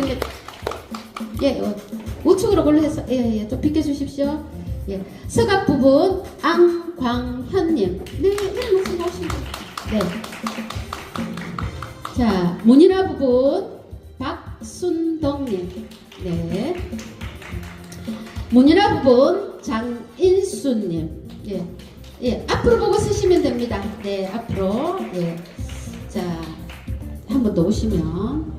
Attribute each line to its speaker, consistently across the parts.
Speaker 1: 됩니다. 예, 어, 우측으로 골라서 예, 예, 좀 비켜주십시오. 예, 서각 부분 안광현님, 네, 네, 말씀 하시죠. 네. 자, 문이나 부분 박순덕님, 네. 문이나 부분 장인수님, 예, 예, 앞으로 보고 쓰시면 됩니다. 네, 앞으로, 예. 자, 한 번 더 오시면.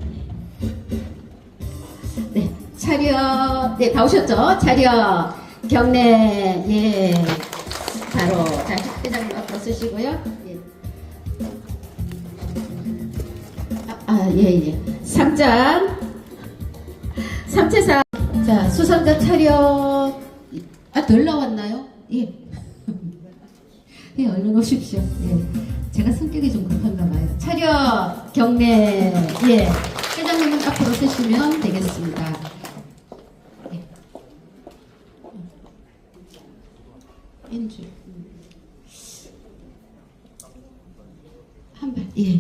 Speaker 1: 네, 차렷. 네, 다 오셨죠? 차렷. 경례. 예. 바로. 자, 회장님 앞으로 쓰시고요. 예. 아, 아, 예, 예. 상장. 삼체상. 자, 수상자 차렷. 아, 덜 나왔나요? 예. 예, 얼른 오십시오. 예. 제가 성격이 좀 급한가 봐요. 차렷, 경례, 예. 회장님은 앞으로 쓰시면 되겠습니다. 음. 한 발, 예.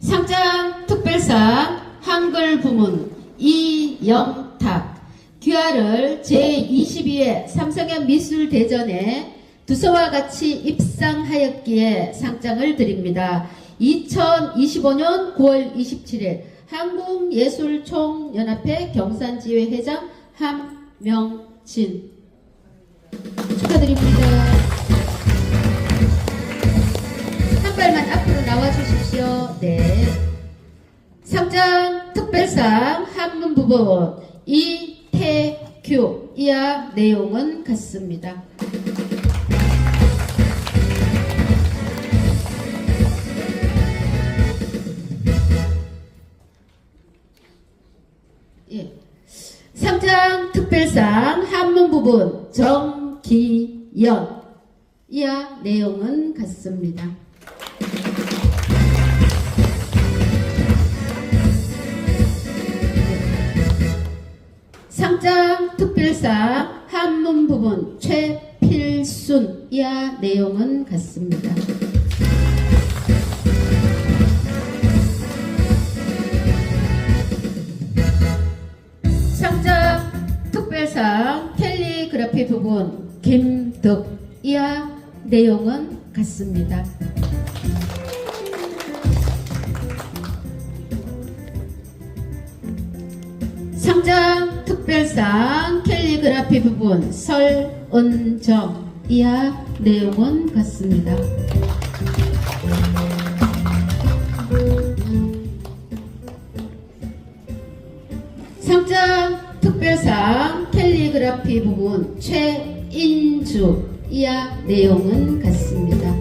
Speaker 1: 상장 특별상 한글 부문 이영탁 귀하를 제22회 삼성현 미술대전에 두서와 같이 입상하였기에 상장을 드립니다. 2025년 9월 27일 한국예술총연합회 경산지회 회장 함명진 주십시오. 네. 상장 특별상 한문 부분 이태규 이하 내용은 같습니다. 예. 상장 특별상 한문 부분 정기연 이하 내용은 같습니다. 부분 최필순 이하 내용은 같습니다. 상장 특별상 캘리그라피 부분 김덕 이하 내용은 같습니다. 특별상 캘리그라피 부분 설은정 이하 내용은 같습니다. 상장 특별상 캘리그라피 부분 최인주 이하 내용은 같습니다.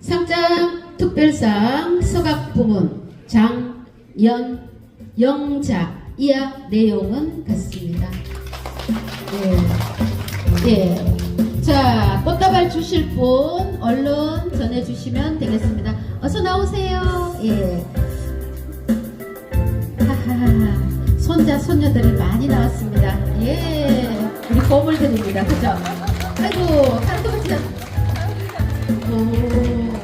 Speaker 1: 상장 특별상 서각 부문 장연 영자 이하 내용은 같습니다. 예. 예. 자, 꽃다발 주실 분 얼른 전해주시면 되겠습니다. 어서 나오세요. 예. 손자, 손녀들이 많이 나왔습니다. 예. 우리 보물 드립니다. 그죠? 아이고, 한두 번째. 오,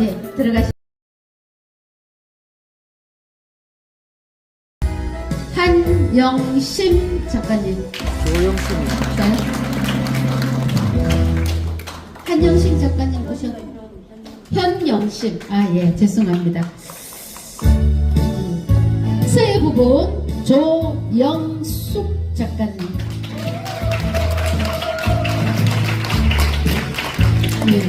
Speaker 1: 아, 네. 들어가시. 한영심 작가님.
Speaker 2: 조영수입니다.
Speaker 1: 네. 한영심 작가님 오셨. 현영심. 아, 예. 죄송합니다. 음, 서해 부분 조영숙 작가님. 예,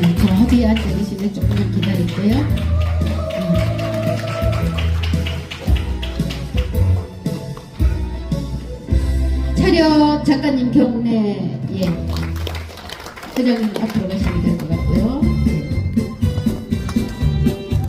Speaker 1: 앉아 계시면 조금만 기다릴게요. 음. 차렷 작가님 경례 예 회장님 앞으로 가시면 될 것 같고요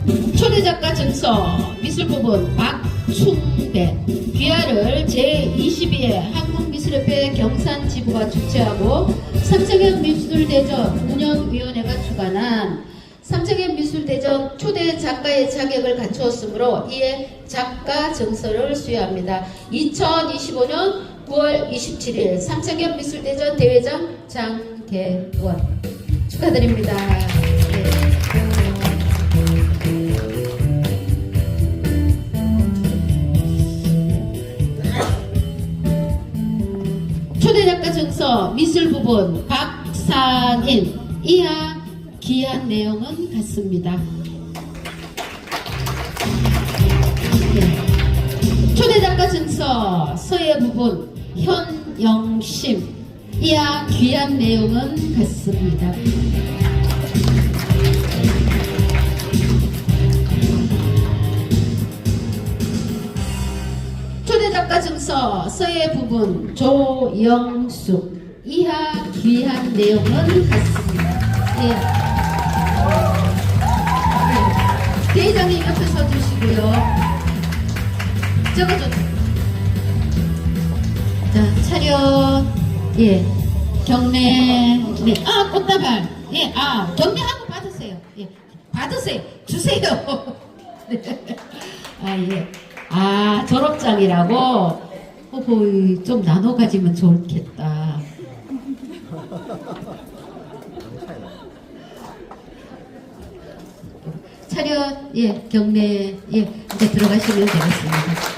Speaker 1: 예. 초대 작가 증서 미술 부분 박충배 귀하를 제22회 한국 미술협회 경산 지부가 주최하고 삼성현 미술대전 운영위원회가 주관한 삼성현 미술대전 초대 작가의 자격을 갖추었으므로 이에 작가 증서를 수여합니다. 2025년 9월 27일 삼성현 미술대전 대회장 장계원 축하드립니다. 미술 부분 박상인 이하 귀한 내용은 같습니다. 네. 초대 작가 증서 서예 부분 현영심 이하 귀한 내용은 같습니다. 초대 작가 증서 서예 부분 조영숙 이하 귀한 내용은 같습니다. 예. 네. 대장님 옆에 서주시고요. 적어줘. 자, 차렷. 예. 경례. 네. 아, 꽃다발. 예. 아, 경례하고 받으세요. 예. 받으세요. 주세요. 네. 아, 예. 아, 졸업장이라고? 어허, 좀 나눠 가지면 좋겠다. 차렷, 예, 경례, 예, 이제 들어가시면 되겠습니다.